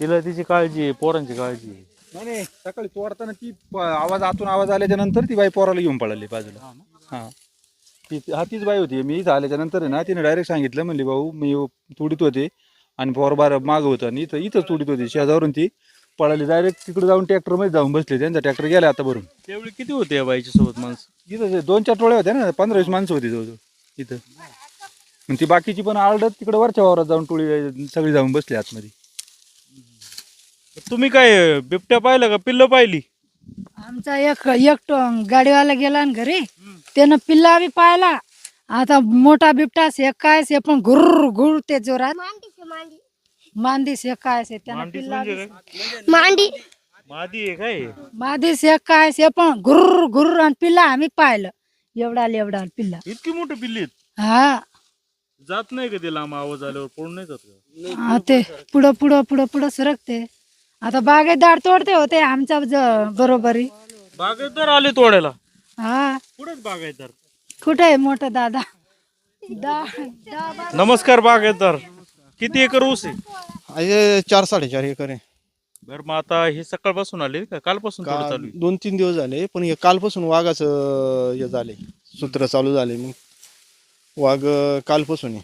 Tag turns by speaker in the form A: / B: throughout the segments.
A: तिला तिची काळजी आहे पोरांची काळजी आहे.
B: नाही नाही सकाळी तोडताना ती प- आवाज आतून आवाज आल्याच्यानंतर ती बाई पोराला घेऊन पळाली बाजूला. हा ती हा तीच बाई होती. मी इथं आल्याच्यानंतर आहे ना तिने डायरेक्ट सांगितलं म्हणली भाऊ मी तुडीत होते आणि पोर बार माग होतं आणि इथं इथं तुडीत होती. शेजावरून ती पळाली. डायरेक्ट तिकडे जाऊन ट्रॅक्टरमध्ये जाऊन बसले. त्यांचा ट्रॅक्टर गेला आता भरून.
A: त्यावेळी किती होते या बाईच्या सोबत माणसं?
B: इथं जे दोन चार टोळ्या होत्या ना पंधरा वीस माणसं होती जवळजवळ. इथं. मग ती बाकीची पण आरडत तिकडे वरच्या वावरात जाऊन टोळी सगळी जाऊन बसली आतमध्ये.
A: तुम्ही काय बिबट्या पाहिलं का? पिल्ल पाहिली?
C: आमचा एक एकटो गाडीवाला गेला ना घरी त्यानं पिल्ला बी पाहिला. आता मोठा बिबटा से काय से पण घुर घुर ते जोरात. मांदी से काय से त्यानं पिल्ला
A: म्हणजे
C: बी-
D: मांडी.
A: मादी आहे काय?
C: मादी से काय से पण घुर घुर आणि पिल्ला आम्ही पाहिलं. एवढा एवढा पिल्ला.
A: इतकी मोठी पिल्ली आहेत.
C: हा.
A: जात नाही का ते लांब आवाज आल्यावर? पळून नाही जात का?
C: हा, ते पुढं पुढं पुढं पुढं सरकते. आता बागेदार तोडते होते आमच्या ज- बरोबरी.
A: बागायतदार आले तोडायला?
C: हा.
A: कुठेच बागायतदार
C: कुठे आहे मोठा दादा? दा- दा-
A: नमस्कार बागायतदार किती एकर ऊस आहे?
E: आहे चार साडेचार एकर आहे.
A: बर मग आता हे सकाळपासून आले का? कालपासून थोडं चालू आहे?
E: दोन तीन दिवस झाले पण हे कालपासून वाघाचं हे झाले. सूत्र चालू झाले मग. वाघ अं, कालपासून आहे.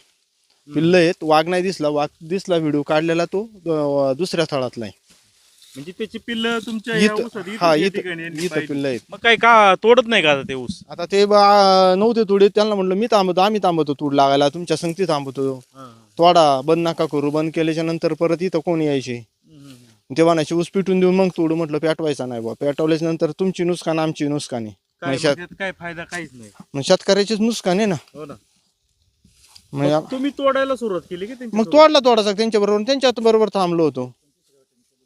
E: पिल्ल आहेत वाघ नाही दिसला. वाघ दिसला व्हिडिओ काढलेला तो अं, दुसऱ्या स्थळातला आहे.
A: म्हणजे त्याची पिल्ल तुमच्या या
E: इथं
A: ऊसात- इथंच
E: हा
A: या
E: इथं
A: ठिकाणी यांनी
E: इथं
A: पाहिली.
E: पिल्ल आहेत.
A: मग काय का तोडत नाही का आता ते ऊस?
E: आता ते बा- नव्हते तुडे त्यांना म्हणलं मी थांबतो आम्ही थांबतो तूड लागायला तुमच्या संगती थांबतो. तोडा बंद नका करू बंद केल्याच्यानंतर परत इथं कोण यायचे? ते म्हणायचे ऊस पिटून देऊन मग तोडू. म्हटलं पेटवायचा नाही बा पेटवल्याच्या नंतर तुमची नुकसान आमची नुकसान आहे.
A: काय
E: मग शेत-
A: मग त्यात काय फायदा काहीच नाही.
E: मग शेतकऱ्याचीच नुकसान आहे ना.
A: हो ना.
E: मग
A: मग तुम्ही तोडायला सुरुवात केली की त्यांची
E: मग तोडला तोडाचा त्यांच्या बरोबर त्यांच्या बरोबर थांबलो होतो.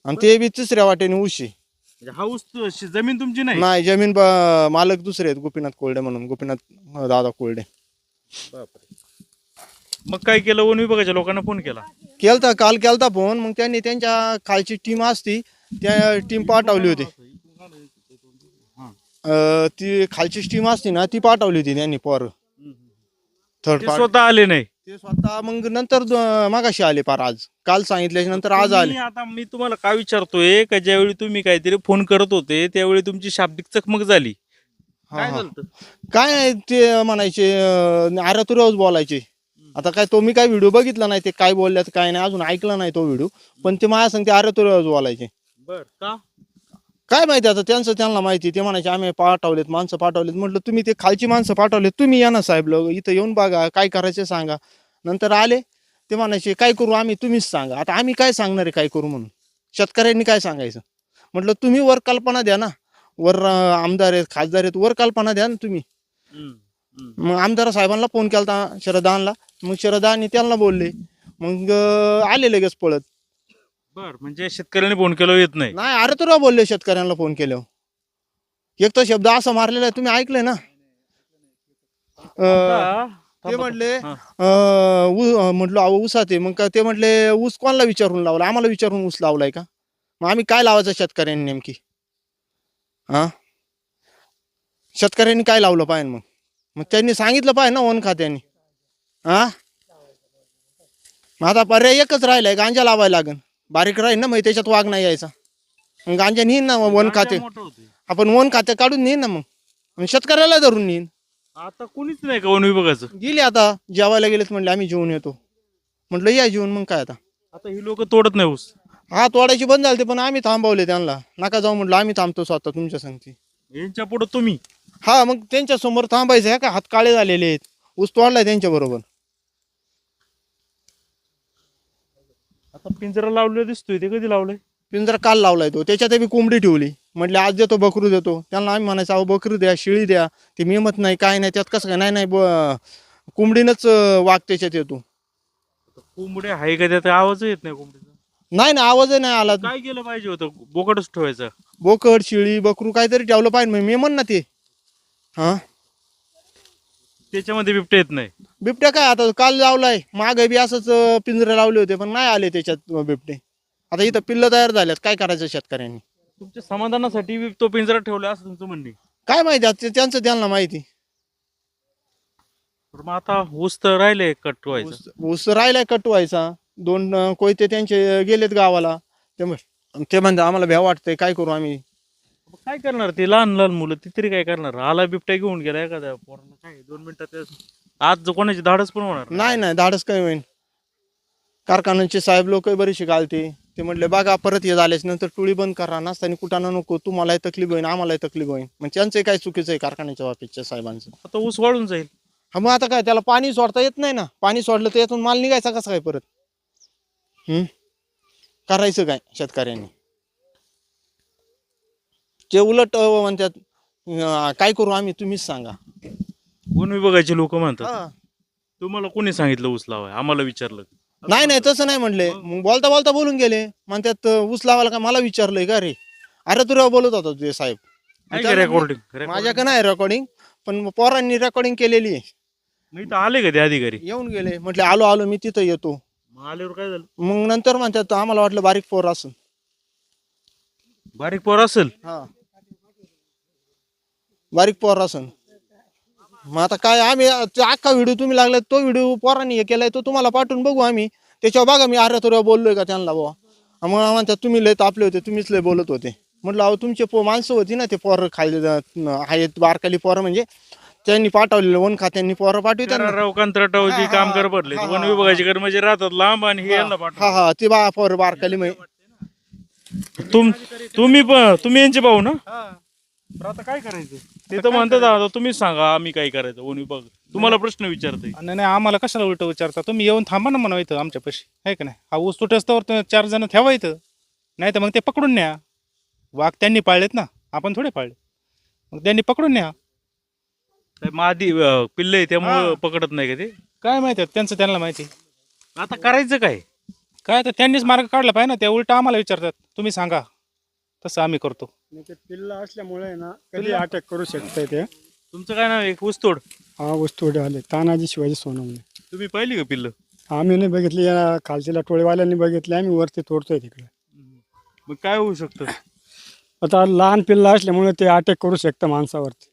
E: आणि ते बी तिसऱ्या वाटेने उशी.
A: म्हणजे हा ऊस तो- शी- जमीन तुमची नाही?
E: नाही जमीन ब- मालक दुसरे आहेत गोपीनाथ कोल्डे म्हणून. गोपीनाथ अं, दादा कोल्डे.
A: मग काय केलं? वन विभागाच्या लोकांना फोन केला.
E: केलता काल केलता फोन. मग त्यांनी त्यांच्या खालची टीम असती त्या टीम पाठवली होती. अं, ती खालची टीम असती ना ती पाठवली होती त्यांनी पर. थर्ड
A: ते
E: पार्ट
A: स्वतः आले नाही?
E: ते स्वतः मग नंतर द- मागाशी आले पार आज. काल सांगितल्याच्या नंतर आज आले.
A: तुम्ही आता मी तुम्हाला काय विचारतोय का ज्यावेळी तुम्ही काहीतरी फोन करत होते त्यावेळी तुमची शाब्दिक चकमक झाली.
E: हा,
A: काय
E: हा.
A: झालं
E: काय नाही ते म्हणायचे आरतुरावच बोलायचे. आता काय तो मी काय व्हिडिओ बघितला नाही ते काय बोलल्यात काय नाही अजून ऐकला नाही तो व्हिडिओ. पण ते माझ्या सांगते आरतुरावच बोलायचे.
A: बर का?
E: काय माहिती आता त्यांचं त्यांना माहिती ते म्हणायचे आम्ही पाठवलेत माणसं पाठवलेत. म्हटलं तुम्ही ते खालची माणसं पाठवलेत तुम्ही या ना साहेब लोक इथं येऊन बघा काय करायचे सांगा. नंतर आले ते म्हणायचे काय करू आम्ही तुम्हीच सांगा. आता आम्ही काय सांगणार आहे काय करू म्हणून? शेतकऱ्यांनी काय सांगायचं? म्हटलं तुम्ही वर कल्पना द्या ना. वर आमदार आहेत खासदार आहेत वर कल्पना द्या ना तुम्ही. मग आमदार साहेबांना फोन केला शरदानला. मग शरदानी त्यांना बोलले. मग आले लगेच पळत.
A: बर म्हणजे शेतकऱ्यांनी फोन केलं येत नाही.
E: नाही अरे तुला बोलले शेतकऱ्यांना फोन केल्यावर. एक तर शब्द असा मारलेला आहे तुम्ही ऐकलंय ना? अं, ते म्हटले
A: हा.
E: अं, ऊ- अं, म्हटलं अहो ऊसात आहे मग का ते म्हटले ऊस कोणाला विचारून लावला? आम्हाला विचारून ऊस लावलाय का? मग आम्ही काय लावायचं शेतकऱ्यांनी नेमकी? हा? शेतकऱ्यांनी काय लावलं पाहिजे मग? मग त्यांनी सांगितलं पाहिजे ना वन खात्याने. हा? मग आता पर्याय एकच राहिलाय गांजा लावायला लागेल बारीक राहील ना मग त्याच्यात वाघ नाही यायचा. मग गांजा नेईन ना वन खाते. आपण वन खाते काढून नेईन ना मग. मग शेतकऱ्याला धरून नेईन.
A: आता कोणीच नाही का वन विभागाचं?
E: गेले आता जेवायला गेलेत म्हणले आम्ही जेवून येतो. म्हटलं या जेवून मग काय आता?
A: आता ही लोक तोडत नाही ऊस.
E: हा तोडायची बंद झाली पण आम्ही थांबवले त्यांना. नका जाऊ म्हटलं आम्ही थांबतो स्वतः तुमच्या संगती.
A: यांच्या पुढे तुम्ही.
E: हा मग त्यांच्यासमोर थांबायचं आहे का? हात काळे झालेले आहेत. ऊस तोडलाय त्यांच्या बरोबर.
A: आता पिंजरा लावलेला दिसतोय ते कधी लावलंय?
E: पिंजरा काल लावलाय तो. त्याच्यात बी कोंबडी ठेवली. म्हटले आज देतो बकरू देतो. त्यांना आम्ही म्हणायचं अहो बकरू द्या शिळी द्या. ते मिळत नाही काय नाही. त्यात कसं काय? नाही नाही ब- कोंबडीनंच अं, वाघ त्याच्यात येतो.
A: कोंबडे आहे का त्यात? आवाज येत नाही कोंबडीचा.
E: नाही ना आवाजही नाही आला.
A: काय केलं पाहिजे होतं? बोकडच ठेवायचं.
E: बोकड शिळी बकरू काहीतरी ठेवलं पाहिजे. मी म्हण ना ते. हा?
A: त्याच्यामध्ये बिबटे येत नाही.
E: बिबट्या काय आता काल लावलाय. मागे बी असंच पिंजरे लावले होते पण नाही आले त्याच्यात बिबटे. आता इथं पिल्ल तयार झाल्यात. काय करायचं शेतकऱ्यांनी?
A: तुमच्या समाधानासाठी बी तो पिंजरा ठेवला असं तुमचं म्हणणे
E: काय माहिती आता ते त्यांचं त्यांना माहिती.
A: तर मग आता ऊस तर राहिले कटवायचं
E: ऊस ऊस राहिलाय कटवायचा दोन अं, कोयते त्यांचे गेलेत गावाला. ते म्हण ते म्हणते आम्हाला भ्या वाटतंय काय करू आम्ही?
A: मग काय करणार ते? लहान लहान मुलं ती तरी काय करणार? आला बिबट्या घेऊन गेला एखाद्या पोराला काय दोन मिनिटात ते- आज जो कोणाची धाडच पण होणार नाही.
E: नाही नाही धाडस काय होईन? कारखान्याचे साहेब लोक बरीचशी घालते ते म्हटले बघा परत हे झाल्याच नंतर टोळी बंद करा. नसताना कुठाना नको. तुम्हालाही तकलीफ होईन आम्हालाही तकलीफ होईन मग त्यांचं काय चुकीचं आहे कारखान्याच्या बाबतीतच्या साहेबांचं.
A: आता ऊस वाढून जाईल.
E: हा मग आता काय त्याला पाणी सोडता येत नाही ना? पाणी सोडलं तर यातून माल निघायचा कसा काय परत? हम्म करायचं काय शेतकऱ्यांनी? ते उलट अं, म्हणतात अं, काय करू आम्ही तुम्हीच सांगा.
A: वन विभागाचे लोक म्हणतात.
E: हा.
A: तुम्हाला कोणी सांगितलं ऊस लावाय? आम्हाला विचारलं.
E: नाही नाही तसं नाही म्हणले. मग? बोलता बोलता बोलून गेले. म्हणतात अं, ऊस लावायला का मला विचारलंय का रे? अरे तुला बोलत होता तुझे साहेब.
A: रेकॉर्डिंग
E: माझ्याकडे नाही रेकॉर्डिंग पण पोरांनी रेकॉर्डिंग केलेली आहे.
A: मी तर आले का ते अधिकारी?
E: येऊन गेले. म्हटले आलो आलो मी तिथं येतो.
A: मग आल्यावर काय झालं?
E: मग नंतर म्हणतात आम्हाला वाटलं बारीक पोर असं
A: बारीक पोर असेल?
E: हा. बारीक पोर असन मग आता काय आम्ही ते अख्खा व्हिडिओ तुम्ही लागलाय तो व्हिडिओ पोरांनी हे केलाय तो तुम्हाला पाठवून बघू आम्ही. त्याच्यावर बघा मी अरे तुला बोललोय का त्यांना बुवा. मग म्हणतात तुम्ही लय तापले होते तुम्हीच लय बोलत होते. म्हटलं अहो तुमचे पो माणसं होती ना ते पोरं खाली जात- आहेत बारकाली पोरं म्हणजे. त्यांनी पाठवलेलं वन खात्यांनी पोरं पाठवतात ना.
A: राव कंत्राटावर जी
E: हा,
A: काम
E: हा,
A: कर
E: हा,
A: वन विभागाचे कर्मचारी राहतात लांब आणि हे यांना
E: हा
A: पाठवा
E: हा ते बा पोरं बारकाली म्हणजे
A: तुम तुम्ही पण तुम्ही यांचे भाऊ ना? तर आता काय करायचं? ते तर म्हणतात आता तुम्हीच सांगा आम्ही काय करायचं? वन विभाग तुम्हाला प्रश्न विचारतोय.
D: नाही नाही आम्हाला कशाला उलट विचारता? तुम्ही येऊन थांबा ना म्हणा इथं आमच्या पैसे आहे का नाही? हा ऊस तुटस्तवर चार जण ठेवा इथं. नाही तर मग ते पकडून न्या. वाघ त्यांनी पाळलेत ना आपण थोडे पाळले. मग त्यांनी पकडून न्या.
A: मादी अं, पिल्ले आहे त्यामुळं. पकडत नाही का ते?
D: काय माहिती आहे, त्यांचं त्यांना माहिती.
A: आता करायचं काय?
D: काय तर त्यांनीच मार्ग काढला पाहिजे ना ते उलट आम्हाला विचारतात. तुम्ही सांगा. तसं आम्ही करतो.
F: ते पिल्ला असल्यामुळे ना कधी अटॅक करू शकते ते.
A: तुमचं काय नाव आहे? ऊसतोड.
F: हा वस्तू आले. तानाजी शिवाजी सोनवणे.
A: तुम्ही पाहिली का पिल्ल?
F: आम्ही नाही बघितली. या खालच्या टोळेवाल्यांनी बघितली. आम्ही वरती तोडतोय तिकडे.
A: मग काय होऊ शकतं?
F: आता लहान पिल्ला असल्यामुळे ते अटॅक करू शकतं माणसावरती.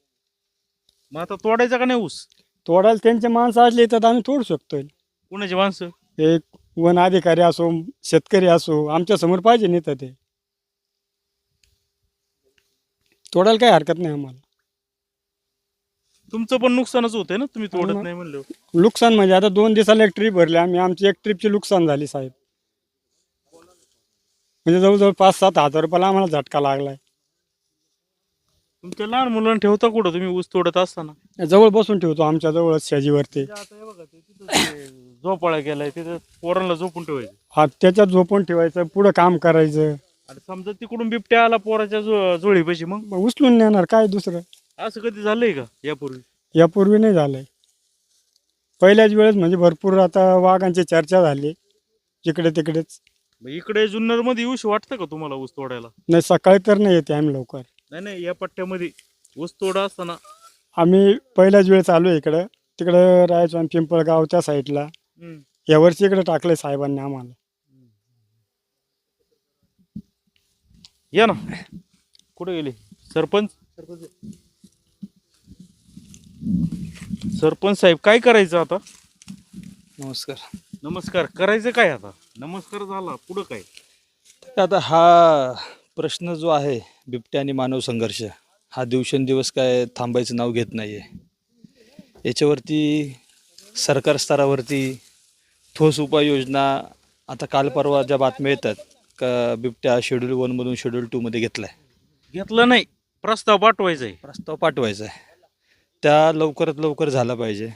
A: मग आता तोडायचा का नाही ऊस?
F: तोडायला त्यांचे माणसं असले तर आम्ही तोडू शकतोय.
A: कुणाची माणसं?
F: एक वन अधिकारी असो शेतकरी असो आमच्यासमोर पाहिजे नाही तर ते. तोडायला काही हरकत नाही आम्हाला.
A: तुमचं पण नुकसानच होतंय ना? तुम्ही
F: हो
A: तोडत
F: ना.
A: नाही म्हणलं
F: नुकसान म्हणजे आता दोन दिवसाला एक ट्रीप भरली. आम्ही आमची एक ट्रीपची नुकसान झाली साहेब. म्हणजे जवळजवळ पाच सात हजार रुपयाला आम्हाला झटका लागलाय.
A: तुमच्या लहान मुलांना ठेवता कुठं? तुम्ही ऊस तोडत असताना.
F: जवळ बसून ठेवतो आमच्या जवळच शेजीवरती.
A: आता हे बघा ते तिथं ते झोपाळा केलाय तिथं पोरांना झोपून ठेवायचं.
F: हा त्याच्यात झोपून ठेवायचं पुढं काम करायचं.
A: आणि समजा तिकडून बिबट्या आला पोराच्या जो जोळीपाशी मग?
F: मग उचलून नेणार काय दुसरं?
A: असं कधी झालंय का यापूर्वी?
F: यापूर्वी नाही झालंय. पहिल्याच वेळेस म्हणजे भरपूर आता वाघांची चर्चा झाली जिकडे तिकडेच.
A: मग इकडे जुन्नरमध्ये येऊशी वाटतं का तुम्हाला ऊस तोडायला?
F: नाही सकाळी तर नाही येते आम्ही लवकर.
A: नाही नाही या पट्ट्यामध्ये ऊस तोडा असताना.
F: आम्ही पहिल्याच वेळेस आलो इकडं. तिकडं आम्ही पिंपळगाव त्या साईडला
A: हम्म.
F: यावर्षी इकडे टाकलंय साहेबांनी आम्हाला.
A: या ना. कुठे गेले? सरपंच? सरपंच साहेब काय करायचं आता?
G: नमस्कार.
A: नमस्कार. करायचं काय आता? नमस्कार झाला. पुढं काय?
G: आता हा प्रश्न जो आहे बिबट्या आणि मानव संघर्ष हा दिवसेंदिवस काय थांबायचं नाव घेत नाही आहे याच्यावरती सरकार स्तरावरती ठोस उपाययोजना आता काल परवा ज्या बातम्या येतात का बिबट्या शेड्यूल वनमधून शेड्यूल टूमध्ये घेतला आहे
A: घेतलं नाही. प्रस्ताव पाठवायचा आहे.
G: प्रस्ताव पाठवायचा आहे. त्या लवकरात लवकर झाला पाहिजे.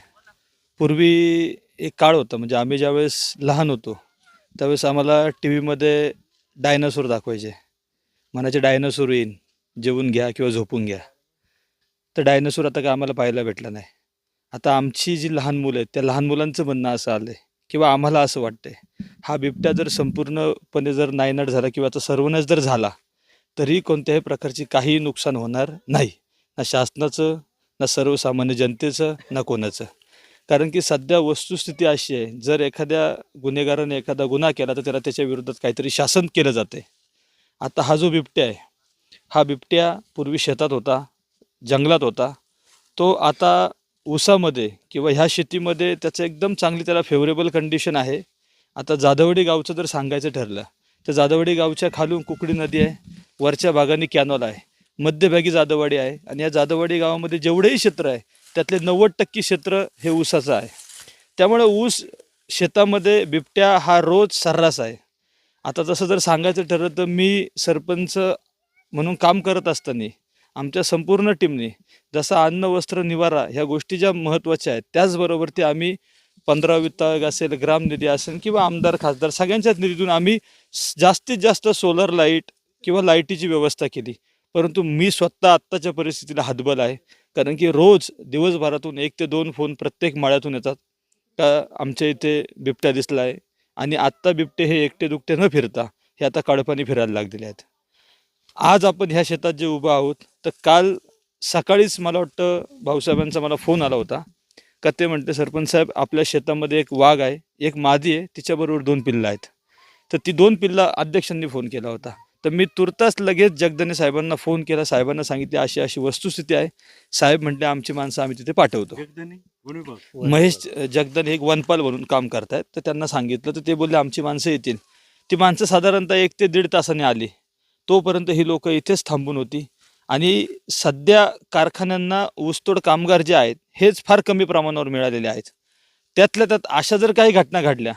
G: पूर्वी एक काळ होता म्हणजे आम्ही ज्यावेळेस लहान होतो त्यावेळेस आम्हाला टी व्हीमध्ये डायनासोर दाखवायचे. म्हणायचे डायनासोर येईन जेवून घ्या किंवा झोपून घ्या. तर डायनासोर आता काय आम्हाला पाहायला भेटला नाही. आता आमची जी लहान मुलं आहेत त्या लहान मुलांचं म्हणणं असं आलं आहे किंवा आम्हाला असं वाटतंय. हा बिबट्या जर संपूर्णपणे जर नायनाट झाला किंवा आता सर्वनाश जर झाला तरी कोणत्याही प्रकारची काही नुकसान होणार नाही. ना शासनाचं ना सर्वसामान्य जनतेचं ना कोणाचं. कारण की सध्या वस्तुस्थिती अशी आहे जर एखाद्या गुन्हेगाराने एखादा गुन्हा केला तर त्याला त्याच्या विरोधात काहीतरी शासन केलं जाते आता हा जो बिबट्या आहे हा बिबट्या पूर्वी शेतात होता जंगलात होता. तो आता ऊसामध्ये किंवा ह्या शेतीमध्ये त्याचं एकदम चांगली त्याला फेवरेबल कंडिशन आहे. आता जाधवडी गावचं जर सांगायचं ठरलं तर जाधवडी गावच्या खालून कुकडी नदी आहे वरच्या भागाने कॅनॉल आहे मध्यभागी जाधववाडी आहे आणि या जाधववाडी गावामध्ये जेवढेही क्षेत्र आहे त्यातले नव्वद टक्के क्षेत्र हे ऊसाचं आहे. त्यामुळे ऊस शेतामध्ये बिबट्या हा रोज सर्रास आहे. आता तसं जर सांगायचं ठरलं तर मी सरपंच म्हणून काम करत असताना आमच्या संपूर्ण टीमने जसा अन्न वस्त्र निवारा ह्या गोष्टी ज्या महत्त्वाच्या आहेत त्याचबरोबर ते आम्ही पंधरा विभाग असेल ग्रामनिधी असेल किंवा आमदार खासदार सगळ्यांच्याच निधीतून आम्ही जास्तीत जास्त सोलर लाइट किंवा लाईटीची व्यवस्था केली. परंतु मी स्वतः आत्ताच्या परिस्थितीला हातबल आहे. कारण की रोज दिवसभरातून एक ते दोन फोन प्रत्येक माळ्यातून येतात. का आमच्या इथे बिबट्या दिसला आहे आणि आत्ता बिबटे हे एकटे दुकटे न फिरता हे आता काळपाणी फिरायला लागलेले आहेत. आज आपण ह्या शेतात जे उभं आहोत तर काल सकाळीच मला वाटतं भाऊसाहेबांचा मला फोन आला होता. का ते म्हणते सरपंच साहेब आपल्या शेतामध्ये एक वाघ आहे एक मादी आहे तिच्याबरोबर दोन पिल्लं आहेत. तर ती दोन पिल्लं अध्यक्षांनी फोन केला होता. तर मी तुर्तास लगेच जगदने साहेबांना फोन केला. साहेबांना सांगितले अशी अशी वस्तुस्थिती आहे. साहेब म्हटले आमची माणसं आम्ही तिथे पाठवतो? महेश जगदन हे एक वनपाल म्हणून काम करतायत. तर त्यांना सांगितलं तर ते बोलले आमची माणसं येतील. ती माणसं साधारणतः एक ते दीड तासाने आली. तोपर्यंत ही लोक इथेच थांबून होती. आणि सध्या कारखान्यांना ऊसतोड कामगार जे आहेत हेच फार कमी प्रमाणावर मिळालेले आहेत. त्यातल्या त्यात अशा जर काही घटना घडल्या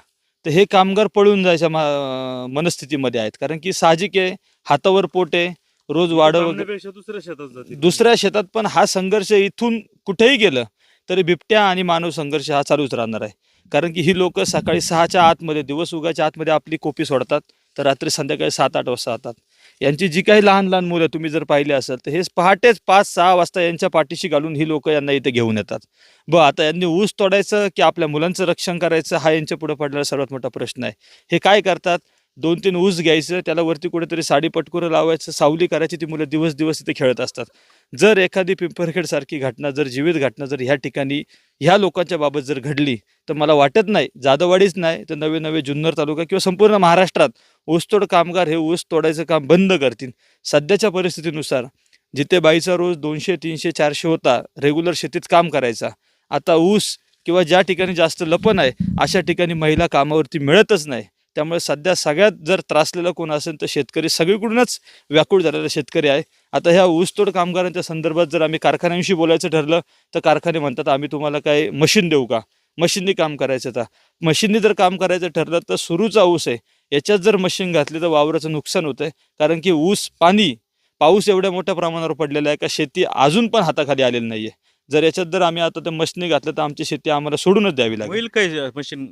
G: तर हे कामगार पळून जायच्या मा- मनस्थितीमध्ये आहेत. कारण की साहजिक आहे हातावर पोट आहे रोज वाढव
A: थांबण्यापेक्षा दुसऱ्या शेतात
G: दुसऱ्या शेतात पण हा संघर्ष इथून कुठेही गेलं तरी बिबट्या आणि मानव संघर्ष हा चालूच राहणार आहे. कारण की ही लोक सकाळी सहाच्या आतमध्ये दिवस उगाच्या आतमध्ये आपली कोपी सोडतात तर रात्री संध्याकाळी सात आठ वाजता येतात यांची जी काही लहान लहान मुलं तुम्ही जर पाहिले असेल तर हे पहाटेच पाच सहा वाजता यांच्या पाठीशी घालून ही लोक यांना इथे घेऊन येतात. ब आता यांनी ऊस तोडायचं की आपल्या मुलांचं रक्षण करायचं हा यांच्या पुढे पडलेला सर्वात मोठा प्रश्न आहे. हे काय करतात? दोन तीन ऊस घ्यायचं त्याला वरती कुठेतरी साडी पटकुरं लावायचं सावली करायची ती मुलं दिवस दिवस इथे खेळत असतात. जर एखादी पिंपरखेड सारखी घटना जर जीवित घटना जर ह्या ठिकाणी ह्या लोकांच्या बाबत जर घडली तर मला वाटत नाही जादवाडीच नाही तर नवे नवे जुन्नर तालुका किंवा संपूर्ण महाराष्ट्रात ऊसतोड कामगार हे ऊस तोडायचं काम बंद करतील. सध्याच्या परिस्थितीनुसार जिथे बाईचा रोज दोनशे तीनशे चारशे होता रेग्युलर शेतीत काम करायचा. आता ऊस किंवा ज्या ठिकाणी जास्त लपन आहे अशा ठिकाणी महिला कामावरती मिळतच नाही. त्यामुळे सध्या सगळ्यात जर त्रासलेला कोण असेल तर शेतकरी सगळीकडूनच व्याकुळ झालेला शेतकरी आहे. आता ह्या ऊसतोड कामगारांच्या संदर्भात जर आम्ही कारखान्यांशी बोलायचं ठरलं तर कारखाने म्हणतात आम्ही तुम्हाला काय मशीन देऊ का? मशीननी काम करायचं तर. मशीननी जर काम करायचं ठरलं तर सुरूचा ऊस आहे. याच्यात जर मशीन घातली तर वावराचं नुकसान होतं आहे कारण की ऊस पाणी पाऊस एवढ्या मोठ्या प्रमाणावर पडलेला आहे का शेती अजून पण हाताखाली आलेली नाही आहे जर याच्यात जर आम्ही आता ते मशीनी घातलं तर आमची शेती आम्हाला सोडूनच द्यावी लागेल.
A: होईल काय मशीन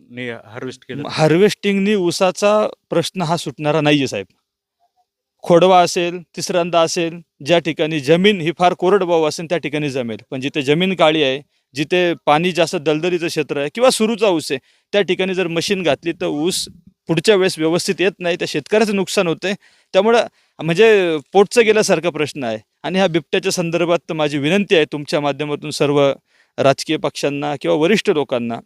A: हार्वेस्ट केलं
G: हार्वेस्टिंगनी ऊसाचा प्रश्न हा सुटणारा नाहीये साहेब. खोडवा असेल तिसऱ्यांदा असेल ज्या ठिकाणी जमीन ही फार कोरडवाहू असेल त्या ठिकाणी जमेल. पण जिथे जमीन काळी आहे जिथे पाणी जास्त दलदलीचं क्षेत्र आहे किंवा सुरूचा ऊस आहे त्या ठिकाणी जर मशीन घातली तर ऊस पुढच्या वेळेस व्यवस्थित येत नाही त्या शेतकऱ्याचं नुकसान होतंय. त्यामुळं म्हणजे पोटचं गेल्यासारखा प्रश्न आहे. आणि ह्या बिबट्याच्या संदर्भात तर माझी विनंती आहे तुमच्या माध्यमातून सर्व राजकीय पक्षांना किंवा वरिष्ठ लोकांना.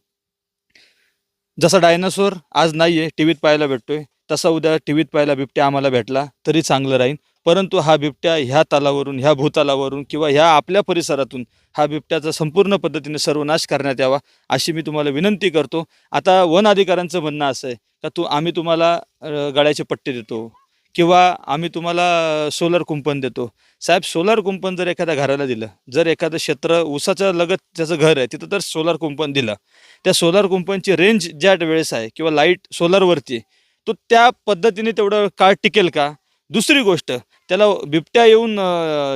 G: जसा डायनासोर आज नाही आहे टी व्हीत पाहायला भेटतोय तसा उद्या टी व्हीत पाहायला बिबट्या आम्हाला भेटला तरी चांगलं राहील परंतु हा बिबट्या ह्या तालावरून ह्या भूतालावरून किंवा ह्या आपल्या परिसरातून हा बिबट्याचा संपूर्ण पद्धतीने सर्वनाश करण्यात यावा अशी मी तुम्हाला विनंती करतो. आता वन अधिकाऱ्यांचं म्हणणं असं आहे का तू आम्ही तुम्हाला गळ्याचे पट्टे देतो. किंवा आम्ही तुम्हाला सोलर कुंपण देतो. साहेब सोलर कुंपण जर एखाद्या घराला दिलं जर एखादं क्षेत्र उसाचं लगत त्याचं घर आहे तिथं तर सोलर कुंपण दिलं. त्या सोलर कुंपनची रेंज ज्या वेळेस आहे किंवा लाइट सोलरवरती तो त्या पद्धतीने तेवढं काळ टिकेल का? दुसरी गोष्ट त्याला बिबट्या येऊन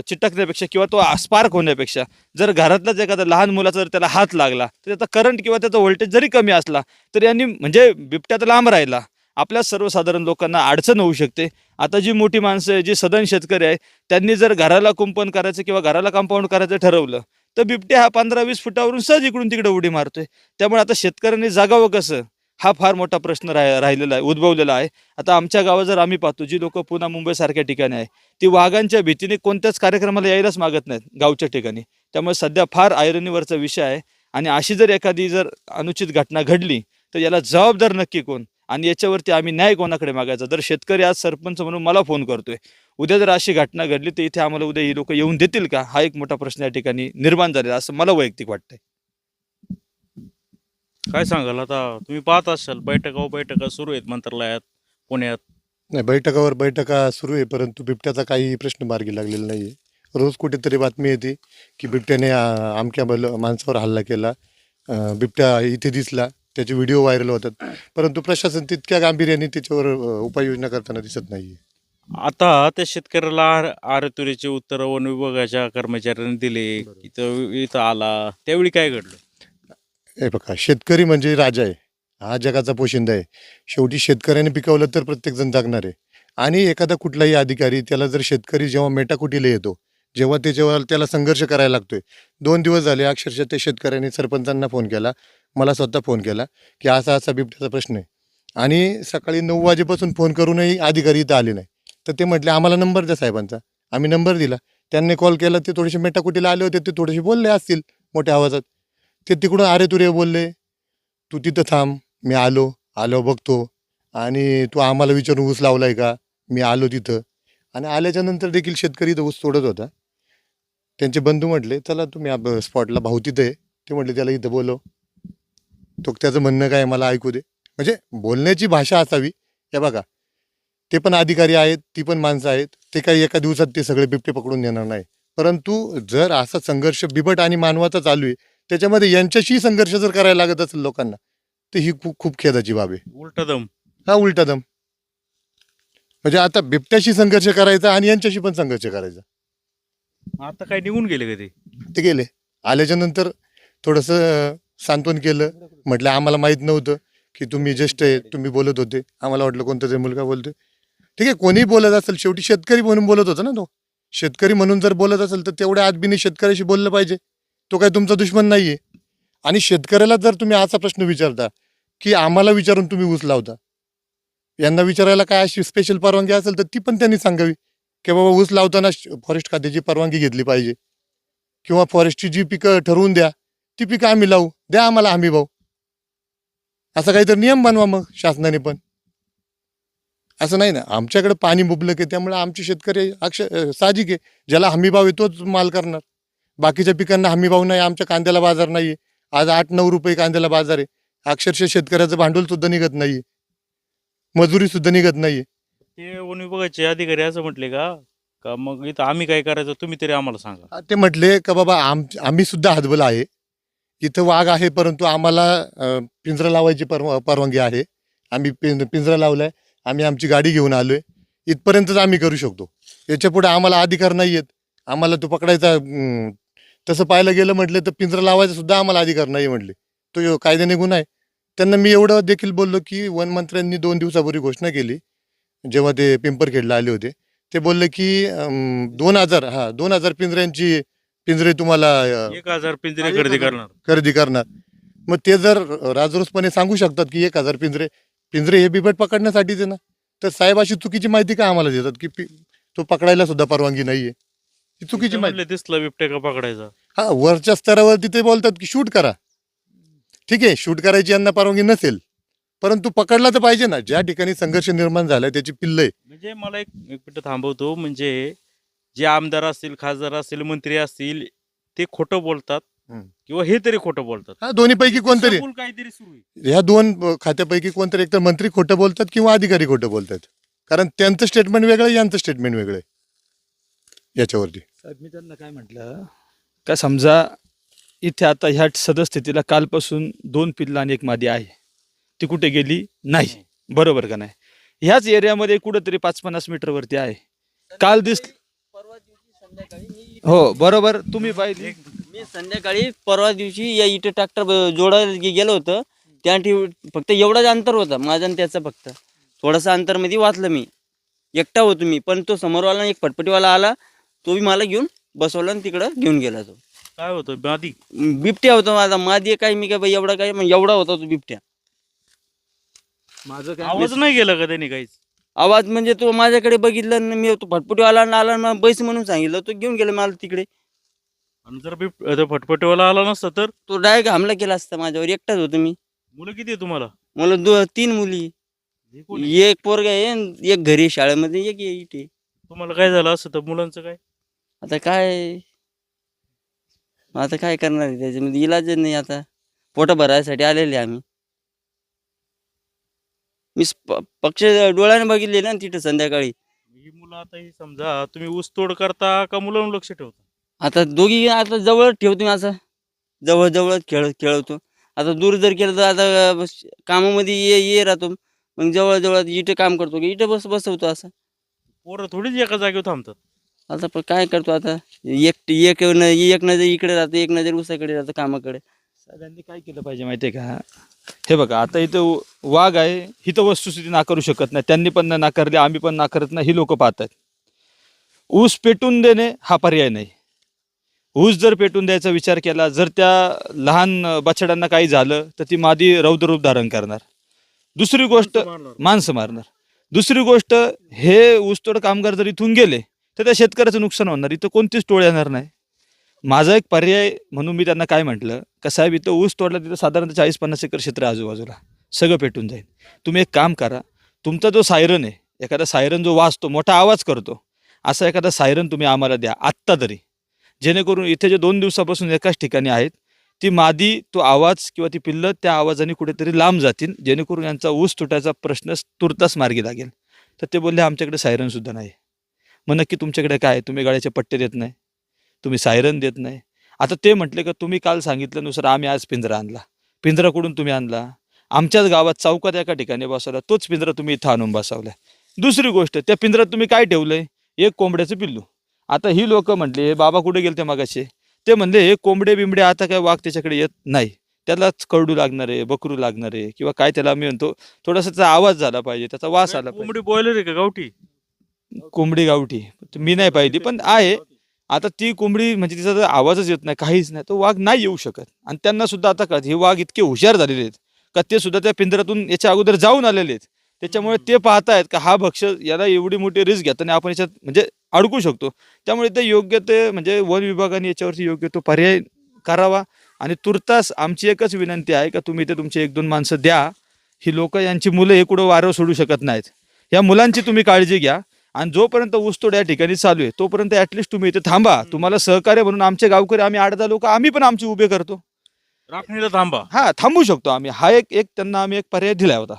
G: चिटकण्यापेक्षा किंवा तो स्पार्क होण्यापेक्षा जर घरातलाच एखादा लहान मुलाचा जर त्याला हात लागला तर त्याचा करंट किंवा त्याचा व्होल्टेज जरी कमी असला तर यांनी म्हणजे बिबट्या तर लांब राहिला. आपल्या सर्वसाधारण लोकांना अडचण होऊ शकते. आता जी मोठी माणसं आहे जी सदन शेतकरी आहे त्यांनी जर घराला कुंपण करायचं किंवा घराला कंपाऊंड करायचं ठरवलं तर बिबट्या हा पंधरा वीस फुटावरून सहज इकडून तिकडे उडी मारतोय. त्यामुळे आता शेतकऱ्यांनी जागावं कसं? हा फार मोठा प्रश्न राह राहिलेला आहे उद्भवलेला आहे. आता आमच्या गावात जर आम्ही पाहतो जी लोक पुन्हा मुंबईसारख्या ठिकाणी आहे ती वाघांच्या भीतीने कोणत्याच कार्यक्रमाला यायलाच मागत नाहीत गावच्या ठिकाणी. त्यामुळे सध्या फार आयरनीवरचा विषय आहे. आणि अशी जर एखादी जर अनुचित घटना घडली तर याला जबाबदार नक्की कोण? आणि याच्यावरती आम्ही न्याय कोणाकडे मागायचा? जर शेतकरी आज सरपंच म्हणून मला फोन करतोय उद्या जर अशी घटना घडली तर इथे आम्हाला उद्या ही लोक येऊन देतील का? हा एक मोठा प्रश्न या ठिकाणी निर्माण झालेला असं मला वैयक्तिक वाटतंय.
A: काय सांगाल? आता तुम्ही पाहत असाल बैठका बैठका सुरू आहेत मंत्रालयात पुण्यात.
H: नाही बैठकावर बैठका सुरू आहे परंतु बिबट्याचा काही प्रश्न मार्गी लागलेला नाही आहे रोज कुठेतरी बातमी येते की बिबट्याने आ, अमक्या बल माणसावर हल्ला केला. अ, बिबट्या इथे दिसला. त्याचे व्हिडिओ व्हायरल होतात. परंतु प्रशासन तितक्या गांभीर्याने त्याच्यावर उपाययोजना करताना दिसत नाही
A: आता त्या शेतकऱ्याला आर आरतुरीचे उत्तर वन विभागाच्या कर्मचाऱ्यांनी दिले इथं इथं आला. त्यावेळी काय घडलं?
H: हे बघा शेतकरी म्हणजे राजा आहे. हा जगाचा पोशिंदा आहे. शेवटी शेतकऱ्याने पिकवलं तर प्रत्येकजण जगणार आहे. आणि एखादा कुठलाही अधिकारी त्याला जर शेतकरी जेव्हा मेटाकुटीला येतो जेव्हा त्याच्यावर त्याला संघर्ष करायला लागतोय. दोन दिवस झाले अक्षरशः त्या शेतकऱ्यांनी सरपंचांना फोन केला. मला स्वतः फोन केला की असा असा बिबट्याचा प्रश्न आहे. आणि सकाळी नऊ वाजेपासून फोन करूनही अधिकारी इथं आले नाही. तर ते म्हटले आम्हाला नंबर द्या साहेबांचा. आम्ही नंबर दिला. त्यांनी कॉल केला ते थोडेसे मेटाकुटीला आले होते ते थोडेसे बोलले असतील मोठ्या आवाजात. ते तिकडून अरे तुरे बोलले तू तिथं थांब मी आलो आलो बघतो. आणि तू आम्हाला विचारून ऊस लावलाय का? मी आलो तिथं. आणि आल्याच्यानंतर देखील शेतकरी इथं ऊस तोडत होता. त्यांचे बंधू म्हटले चला तुम्ही आप- स्पॉटला भाऊ तिथं आहे. ते म्हटले त्याला इथं बोलव. तो त्याचं म्हणणं काय मला ऐकू दे. म्हणजे बोलण्याची भाषा असावी. हे बघा. ते पण अधिकारी आहेत ती पण माणसं आहेत. ते काही एका दिवसात ते सगळे बिबटे पकडून देणार नाही. परंतु जर असा संघर्ष बिबट आणि मानवाचा चालू आहे त्याच्यामध्ये यांच्याशी संघर्ष जर करायला लागत असेल लोकांना तर ही खूप खूप खेदाची बाब आहे.
A: उलटा दम.
H: हा उलटा दम. म्हणजे आता बिबट्याशी संघर्ष करायचा आणि यांच्याशी पण संघर्ष करायचा.
A: आता काय निघून गेले का ते
H: गेले. आल्याच्यानंतर थोडंसं सांत्वन केलं. म्हटलं आम्हाला माहीत नव्हतं की तुम्ही ज्येष्ठ आहे तुम्ही बोलत होते. आम्हाला वाटलं कोणता तरी मुलगा बोलतोय. ठीक आहे कोणीही बोलत असेल शेवटी शेतकरी म्हणून बोलत होता ना तो. शेतकरी म्हणून जर बोलत असेल तर तेवढ्या आदबीने शेतकऱ्याशी बोललं पाहिजे. तो काय तुमचा दुश्मन नाही आहे आणि शेतकऱ्याला जर तुम्ही असा प्रश्न विचारता की आम्हाला विचारून तुम्ही ऊस लावता यांना विचारायला काय अशी स्पेशल परवानगी असेल तर ती पण त्यांनी सांगावी की बाबा ऊस लावताना फॉरेस्ट खात्याची परवानगी घेतली पाहिजे. किंवा फॉरेस्टची जी पिकं ठरवून द्या ती पिकं आम्ही लावू. द्या आम्हाला हमी भाऊ. असा काहीतरी नियम बनवा मग शासनाने पण. असं नाही ना. आमच्याकडे पाणी मुबलक आहे त्यामुळे आमचे शेतकरी अक्ष साहजिक आहे. ज्याला हमी भाव आहे तोच माल करणार. बाकीच्या पिकांना हमी भाव नाही आमच्या कांद्याला बाजार नाही आहे आज आठ नऊ रुपये कांद्याला बाजार आहे. अक्षरशः शेतकऱ्याचं भांडवल सुद्धा निघत नाही मजुरी सुद्धा निघत नाही
A: ते वन विभागाचे अधिकारी असं म्हटले का? का मग इथं आम्ही काय करायचं तुम्ही तरी आम्हाला सांगा.
H: ते म्हटले का बाबा आम आम्ही सुद्धा हातबल आहे. इथं वाघ आहे परंतु आम्हाला अं, पिंजरा लावायची परवा परवानगी आहे. आम्ही पिं पिंजरा लावलाय. आम्ही आमची गाडी घेऊन आलोय. इथपर्यंतच आम्ही करू शकतो. याच्यापुढे आम्हाला अधिकार नाही आहेत आम्हाला तो पकडायचा अं, तसं पाहायला गेलं म्हटलं तर पिंजरा लावायचा सुद्धा आम्हाला अधिकार नाही म्हटले. तो यो कायद्याने गुन्हा आहे. त्यांना मी एवढं देखील बोललो की वनमंत्र्यांनी दोन दिवसापूर्वी घोषणा केली. जेव्हा ते पिंपरखेडला आले होते. ते बोलले की अं, दोन हजार हा दोन हजार पिंजऱ्यांची पिंजरे तुम्हाला अं,
A: एक हजार पिंजरे खरेदी. करणार.
H: खरेदी करणार. मग ते जर राजरोसपणे सांगू शकतात की एक हजार पिंजरे पिंजरे हे बिबट पकडण्यासाठीच आहे ना? तर साहेब अशी चुकीची माहिती का आम्हाला देतात की पि- तो पकडायला सुद्धा परवानगी नाहीये? ही चुकीची माहिती.
A: म्हणले दिसला बिबट्या का पकडायचा?
H: हा वरच्या स्तरावरती ते बोलतात की शूट करा. ठीक आहे शूट करायची यांना परवानगी नसेल परंतु पकडला तर पाहिजे ना. ज्या ठिकाणी संघर्ष निर्माण झालाय त्याची पिल्ल आहे
A: म्हणजे मला एक एक मिनिट थांबवतो. म्हणजे जे आमदार असतील खासदार असतील मंत्री असतील ते खोटं बोलतात
H: हम्म.
A: किंवा हे तरी खोटं बोलतात.
H: हा दोन्हीपैकी कोणतरी.
A: सबूल काहीतरी सुरू आहे.
H: ह्या दोन अ, खात्यापैकी कोणतरी एकतर मंत्री खोटं बोलतात किंवा अधिकारी खोटं बोलतात. कारण त्यांचं स्टेटमेंट वेगळं आहे, यांचं स्टेटमेंट वेगळं आहे. याच्यावरती.
G: साहेब मी त्यांना काय म्हटलं का समजा इथे आता ह्या सदस्थितीला कालपासून दोन पिल्लं आणि एक मादी आहे. ती कुठे गेली? नाही. बरोबर का नाही? ह्याच एरियामध्ये कुठंतरी पाच पन्नास मीटरवरती आहे. काल दिस
I: परवा दिवशी संध्याकाळी मी
G: हो बरोबर. तुम्ही पाहिजे
I: मी संध्याकाळी परवा दिवशी या इथे ट्रॅक्टर जोडायला गे- गेलो होतं. त्या ठिव फक्त एवढाच अंतर होतं. माझं आणि त्याचं फक्त. थोडंसं अंतरमध्ये वाचलं मी. एकटा होतो मी पण तो समोरवाला एक पटपटीवाला आला. तो बी मला घेऊन बसवला आणि तिकडं घेऊन गेला तो.
A: काय होतं? मादी?
I: बिबट्या होता माझा. माझी काय मी काय बाई एवढा काय मग एवढा होता तो बिबट्या.
G: माझं
A: आवाज नाही गेला का त्यांनी काहीच?
I: आवाज म्हणजे तो माझ्याकडे बघितलं आणि मी तो फटफटीवाला आणि आला आणि मला बैस म्हणून सांगितलं. तो घेऊन गेला मला तिकडे.
A: आणि जर बिब फटफटीवाला आला नसता तर?
I: तो डायरेक्ट हमला केला असता माझ्यावर. एकटाच होतो मी.
A: मुलं किती आहे तुम्हाला?
I: मला दो तीन मुली.
A: हे कोण आहे?
I: एक पोरगा आहे आणि एक घरी शाळेमध्ये एक आहे इथे.
A: तुम्हाला काय झालं असं? तर मुलांचं काय?
I: आता काय? आता काय करणार आहे त्याच्यामध्ये? इलाज नाही आता. पोट भरायसाठी आलेले आम्ही. मी स्प- पक्ष डोळ्याने बघितले ना तिथं संध्याकाळी.
A: ही मुलं आता ही समजा तुम्ही ऊस तोड करता का मुलांवर लक्ष ठेवता?
I: आता दोघी आता जवळ ठेवतो मी असं. जवळ जवळच खेळ खेळवतो. आता दूर जर केलं तर आता कामामध्ये ये ये राहतो. मग जवळ जवळ इथं काम करतो. की इथं बस बसवतो असं.
A: पोरं थोडीच एका जागेवर थांबतात.
I: आता पण काय करतो आता? एक एक न- एक नजर इकडे राहतं एक नजर उसाकडे राहतं कामाकडे.
G: साहेबांनी काय केलं पाहिजे माहिती आहे का? हे बघा आता इथं वाघ आहे ही तर वस्तुस्थिती नाकारू शकत नाही. त्यांनी पण नाही नाकारली आम्ही पण नाकारत नाही ही लोक पाहतात. ऊस पेटून देणे हा पर्याय नाही. ऊस जर पेटून द्यायचा विचार केला जर त्या लहान बछड्यांना काही झालं तर ती मादी रौद्ररूप धारण करणार. दुसरी गोष्ट माणसं मारणार. दुसरी गोष्ट हे ऊसतोड कामगार जर इथून गेले तर त्या शेतकऱ्याचं नुकसान होणार. इथं कोणतीच टोळ येणार नाही. माझा एक पर्याय म्हणून मी त्यांना काय म्हटलं का साहेब इथं ऊस तोडला तिथं साधारणतः चाळीस पन्नास एकर क्षेत्र आहे आजूबाजूला. सगळं पेटून जाईल. तुम्ही एक काम करा तुमचा जो सायरन आहे एखादा सायरन जो वाजतो मोठा आवाज करतो असा एखादा सायरन तुम्ही आम्हाला द्या आत्ता तरी. जेणेकरून इथे जे दोन दिवसापासून एकाच ठिकाणी आहेत ती मादी तो आवाज किंवा ती पिल्लं त्या आवाजाने कुठेतरी लांब जातील जेणेकरून यांचा ऊस तुटायचा प्रश्न तुर्तास मार्गी लागेल. तर ते बोलले आमच्याकडे सायरनसुद्धा नाही. मग नक्की तुमच्याकडे काय तुम्ही गाड्याचे पट्टे देत नाही. तुम्ही सायरन देत नाही. आता ते म्हटले का तुम्ही काल सांगितल्यानुसार आम्ही आज पिंजरा आणला. पिंजरा कुठून तुम्ही आणला? आमच्याच गावात चौकात एका ठिकाणी बसवला. तोच पिंजरा तुम्ही इथं आणून बसवलाय दुसरी गोष्ट त्या पिंजऱ्यात तुम्ही काय ठेवलंय? एक कोंबड्याचं पिल्लू. आता ही लोक म्हटले बाबा कुठे गेले ते मागाचे ते म्हणले हे कोंबडे बिंबडे आता काय वाघ त्याच्याकडे येत नाही. त्यालाच करडू लागणार आहे बकरू लागणार आहे किंवा काय त्याला मी म्हणतो थोडासा त्याचा आवाज झाला पाहिजे त्याचा वास आला
A: कोंबडी बॉयलर आहे का? गावठी.
G: कोंबडी गावठी. मी नाही पाहिली पण आहे. आता ती कोंबडी म्हणजे तिचा जर आवाजच येत नाही काहीच नाही तो वाघ नाही येऊ शकत. आणि त्यांना सुद्धा आता कळत हे वाघ इतके हुशार झालेले आहेत का ते सुद्धा त्या पिंजऱ्यातून याच्या अगोदर जाऊन आलेले आहेत. त्याच्यामुळे ते पाहतायत का हा भक्ष याला एवढी मोठी रिस्क घेताना आपण याच्यात म्हणजे अडकू शकतो. त्यामुळे ते योग्य ते म्हणजे वन विभागाने याच्यावरती योग्य तो पर्याय करावा. आणि तुर्तास आमची एकच विनंती आहे का तुम्ही ते तुमचे एक दोन माणसं द्या. ही लोक यांची मुलं हे कुठं वारं सोडू शकत नाहीत. या मुलांची तुम्ही काळजी घ्या. आणि जोपर्यंत ऊसतोड या ठिकाणी चालू आहे तोपर्यंत ऍटलिस्ट तुम्ही इथे थांबा. तुम्हाला सहकार्य म्हणून आमचे गावकरी आम्ही आठ दहा लोक आम्ही पण आमचे उभे करतो.
A: राखणीला थांबा.
G: हा थांबू शकतो आम्ही. हा एक एक त्यांना आम्ही एक पर्याय दिला होता.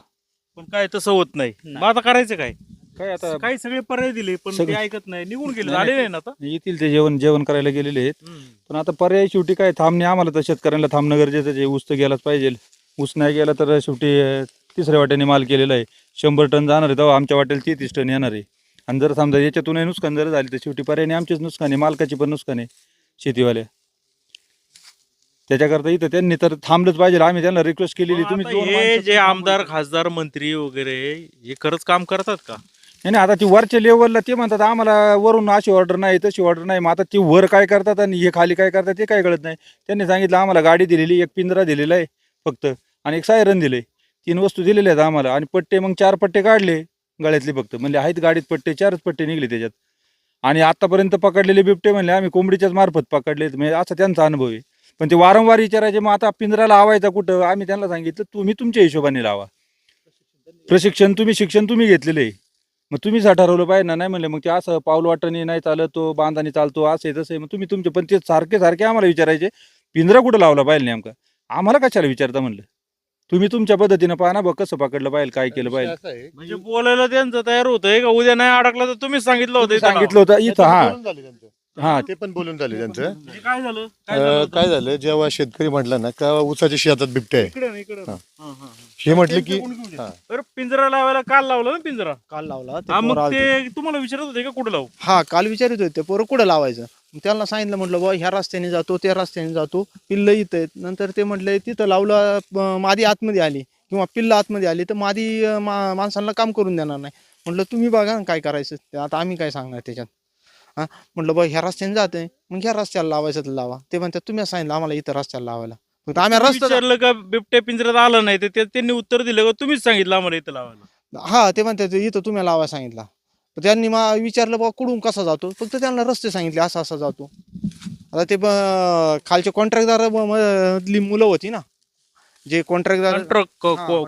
A: पण काय तसं होत नाही. मग आता करायचं काय?
B: काय आता
A: काही सगळे पर्याय दिले पण ते
B: सगळे-
A: ऐकत नाही. निघून गेले आले नाही. ना आता?
B: येतील ते जेवण जेवण करायला गेलेले आहेत. पण आता पर्याय शेवटी काय थांबणे आम्हाला तर शेतकऱ्यांना थांबणं गरजेचं आहे. ऊस तर गेलाच पाहिजे. ऊस नाही गेला तर शेवटी अं, तिसऱ्या वाट्याने माल केलेला आहे. शंभर टन जाणार आहे तेव्हा आमच्या वाट्याला तेहतीस टन येणार आहे. आणि जर समजा याच्यातूनही नुकसान जर झाली तर शेवटी पर्यायाने आमचेच नुकसान आहे मालकाची पण नुकसान आहे शेतीवाल्या त्याच्याकरता इथं त्यांनी तर थांबलंच पाहिजे. आम्ही त्यांना रिक्वेस्ट केलेली तुम्ही दोन
A: हे
B: माणसं
A: जे. आमदार खासदार मंत्री वगैरे हे खरंच काम करतात का?
B: नाही नाही, आता ती वरच्या लेवलला ते म्हणतात आम्हाला वरून अशी ऑर्डर नाही तशी ऑर्डर नाही. मग आता ती वर काय करतात आणि हे खाली काय करतात ते काय कळत नाही. त्यांनी सांगितलं आम्हाला गाडी दिलेली एक पिंजरा दिलेला आहे फक्त. आणि एक सायरन दिले तीन वस्तू दिलेल्या आहेत आम्हाला. आणि पट्टे मग चार पट्टे काढले. गळ्यातली फक्त. म्हणजे आहेत गाडीत पट्टे चारच पट्टे निघले त्याच्यात. आणि आतापर्यंत पकडलेले बिबटे म्हणले आम्ही कोंबडीच्याच मार्फत पकडले म्हणजे असा त्यांचा अनुभव आहे. पण ते वारंवार विचारायचे मग आता पिंजरा लावायचा कुठं? आम्ही त्यांना सांगितलं तुम्ही तुमच्या हिशोबाने लावा. प्रशिक्षण तुम्ही शिक्षण तुम्ही घेतलेलं आहे. मग तुम्हीच ठरवलं पाहिजे ना नाही म्हणले मग ते असं पाऊल वाटणी नाही चालत तो बांधाने चालतो असं तसं. आहे मग तुम्ही तुमचे पण ते सारखे सारखे आम्हाला विचारायचे पिंजरा कुठं लावला पाहिजे नेमका? आम्हाला कशाला विचारता म्हणलं? तुम्ही तुमच्या पद्धतीनं पाहा ना बघ कसं पकडलं पाहिजे काय केलं पाहिजे
H: असं आहे
A: म्हणजे बोलायला त्यांचं तयार होतंय का उद्या नाही अडकला तर तुम्हीच सांगितलं होतं इथं
B: सांगितलं होतं इथं हा
H: बोलून झाले त्यांचं.
B: हा
H: ते पण बोलून झाले त्यांचं.
A: म्हणजे काय झालं काय झालं
H: अं,
A: होतं?
H: काय झालं जेव्हा शेतकरी म्हटलं ना का ऊसाच्या शेतात बिबटे आहे
A: इकडे ना, इकडे ना.
H: हा.
A: हा, हा, हा.
H: हे म्हटले की हा.
A: पिंजरा लावायला काल लावलं ना पिंजरा
E: काल लावला ते
A: हा
E: पोरं
A: मग
E: आलते.
A: ते तुम्हाला विचारत होते का कुठं लावू
E: हा काल विचारित होते पोरं कुठं लावायचं त्यांना सांगितलं म्हटलं बुवा ह्या रस्त्याने जातो त्या रस्त्याने जातो पिल्ल इथं आहेत. नंतर ते म्हटले तिथं लावलं मादी आतमध्ये आली किंवा पिल्ल आतमध्ये आली तर मादी मा माणसांना काम करून देणार नाही. म्हटलं तुम्ही बघा ना काय करायचं. ते आता आम्ही काय सांगणार त्याच्यात? हा? म्हटलं बा ह्या रस्त्याने जाते मग ह्या रस्त्याला लावायचं तर लावा. ते म्हणतात तुम्ही सांगितलं आम्हाला इथं रस्त्याला लावायला. फक्त आम्ही रस्ता
A: विचारलं का बिबट्या पिंजऱ्यात आलं नाही तर ते- त्यांनी उत्तर दिलं का? तुम्हीच सांगितलं आम्हाला इथं लावायला.
E: हा ते म्हणतात इथं तुम्ही लावा सांगितलं. त्यांनी मा विचारलं बा कुठून कसा जातो? फक्त त्यांना रस्ते सांगितले असा असा जातो. आता ते ब- खालचे कॉन्ट्रॅक्टदार मधली मुलं होती ना जे कॉन्ट्रॅक्टदार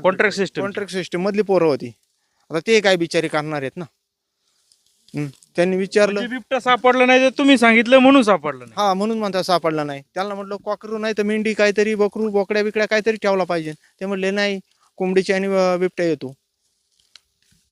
A: कॉन्ट्रॅक्ट सिस्टम
E: कॉन्ट्रॅक्ट सिस्टम मधली पोरं होती. आता ते काय बिचारी करणार आहेत ना. त्यांनी विचारलं
A: बिबट्या सापडला नाही तर तुम्ही सांगितलं म्हणून सापडलं नाही.
E: हा म्हणून म्हणता सापडला नाही. त्यांना म्हटलं कॉकरू नाही तर मेंढी काहीतरी बकरू बोकड्या बिकड्या काहीतरी ठेवला पाहिजे. ते म्हटले नाही कोंबडीची आणि बिबट्या येतो.